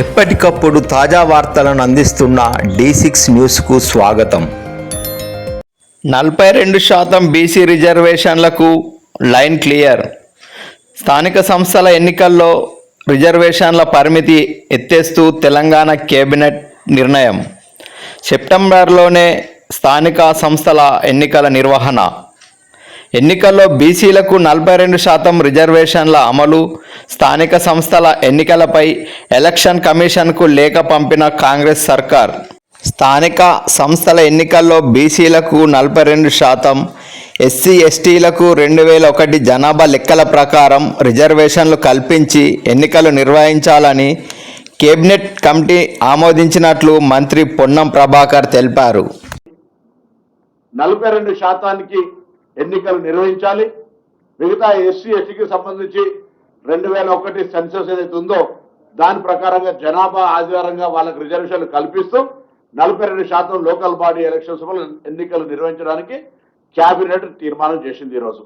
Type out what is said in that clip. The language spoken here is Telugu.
ఎప్పటికప్పుడు తాజా వార్తలను అందిస్తున్న డి సిక్స్ న్యూస్కు స్వాగతం. నలభై రెండు శాతం బీసీ రిజర్వేషన్లకు లైన్ క్లియర్. స్థానిక సంస్థల ఎన్నికల్లో రిజర్వేషన్ల పరిమితి ఎత్తేస్తూ తెలంగాణ కేబినెట్ నిర్ణయం. సెప్టెంబర్లోనే స్థానిక సంస్థల ఎన్నికల నిర్వహణ. ఎన్నికల్లో బీసీలకు నలభై రెండు శాతం రిజర్వేషన్ల అమలు స్థానిక సంస్థల ఎన్నికలపై ఎలక్షన్ కమిషన్కు లేఖ పంపిన కాంగ్రెస్ సర్కార్. స్థానిక సంస్థల ఎన్నికల్లో బీసీలకు నలభై రెండు శాతం ఎస్సీ ఎస్టీలకు రెండు వేల ఒకటి జనాభా లెక్కల ప్రకారం రిజర్వేషన్లు కల్పించి ఎన్నికలు నిర్వహించాలని కేబినెట్ కమిటీ ఆమోదించినట్లు మంత్రి పొన్నం ప్రభాకర్ తెలిపారు. నలభై రెండు శాతానికి ఎన్నికలు నిర్వహించాలి. మిగతా ఎస్సీ ఎస్టీకి సంబంధించి రెండు వేల ఒకటి సెన్సస్ ఏదైతే ఉందో దాని ప్రకారంగా జనాభా ఆధారంగా వాళ్ళకి రిజర్వేషన్లు కల్పిస్తూ నలభై రెండు శాతం లోకల్ బాడీ ఎలక్షన్స్ వల్ల ఎన్నికలు నిర్వహించడానికి కేబినెట్ తీర్మానం చేసింది ఈరోజు